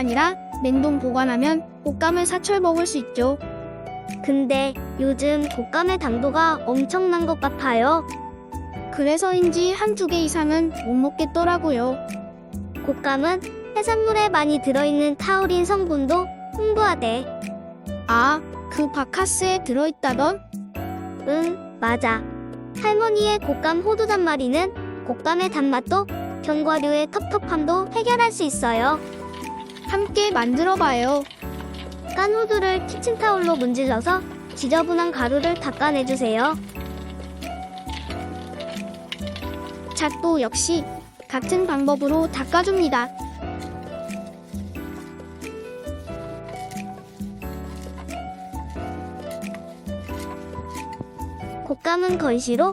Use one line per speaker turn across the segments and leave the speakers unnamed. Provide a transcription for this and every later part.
아니라 냉동 보관하면 곶감을 사철 먹을 수 있죠.
근데 요즘 곶감의 당도가 엄청난 것 같아요.
그래서인지 한두 개 이상은 못 먹겠더라고요.
곶감은 해산물에 많이 들어있는 타우린 성분도 풍부하대.
아, 그 바카스에 들어있다던?
응, 맞아. 할머니의 곶감 호두 잔마리는 곶감의 단맛도 견과류의 텁텁함도 해결할 수 있어요.
함께 만들어봐요.
깐 호두를 키친타올로 문질러서 지저분한 가루를 닦아내주세요.
잣도 역시 같은 방법으로 닦아줍니다.
곶감은 건시로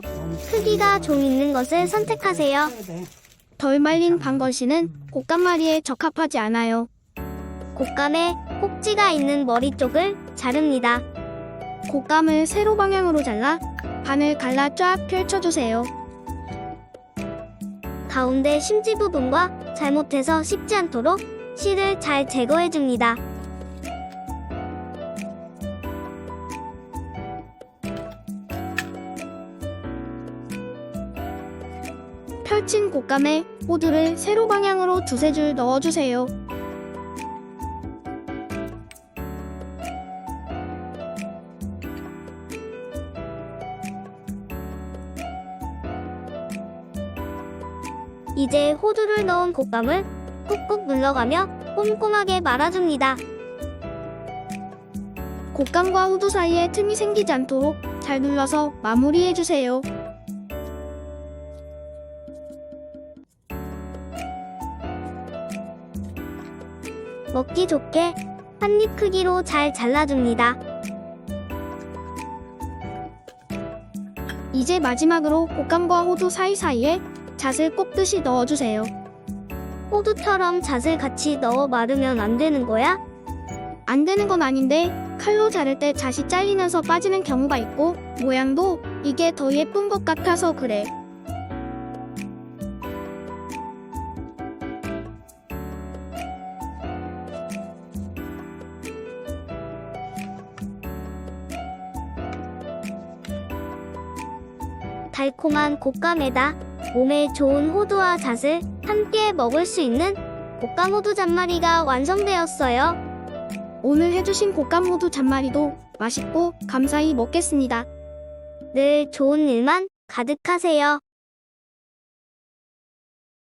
크기가 좀 있는 것을 선택하세요.
덜 말린 방건씨는 곶감마리에 적합하지 않아요.
곶감에 꼭지가 있는 머리 쪽을 자릅니다.
곶감을 세로 방향으로 잘라 반을 갈라 쫙 펼쳐주세요.
가운데 심지 부분과 잘못해서 씹지 않도록 씨를 잘 제거해줍니다.
펼친 곶감에 호두를 세로 방향으로 두세 줄 넣어주세요.
이제 호두를 넣은 곶감을 꾹꾹 눌러가며 꼼꼼하게 말아줍니다.
곶감과 호두 사이에 틈이 생기지 않도록 잘 눌러서 마무리해주세요.
먹기 좋게 한 입 크기로 잘 잘라줍니다.
이제 마지막으로 곶감과 호두 사이사이에 잣을 꼭듯이 넣어주세요.
호두처럼 잣을 같이 넣어 마르면 안 되는 거야?
안 되는 건 아닌데 칼로 자를 때 잣이 잘리면서 빠지는 경우가 있고 모양도 이게 더 예쁜 것 같아서 그래.
달콤한 곶감에다 몸에 좋은 호두와 잣을 함께 먹을 수 있는 곶감 호두 잔마리가 완성되었어요.
오늘 해주신 곶감 호두 잔마리도 맛있고 감사히 먹겠습니다.
늘 좋은 일만 가득하세요.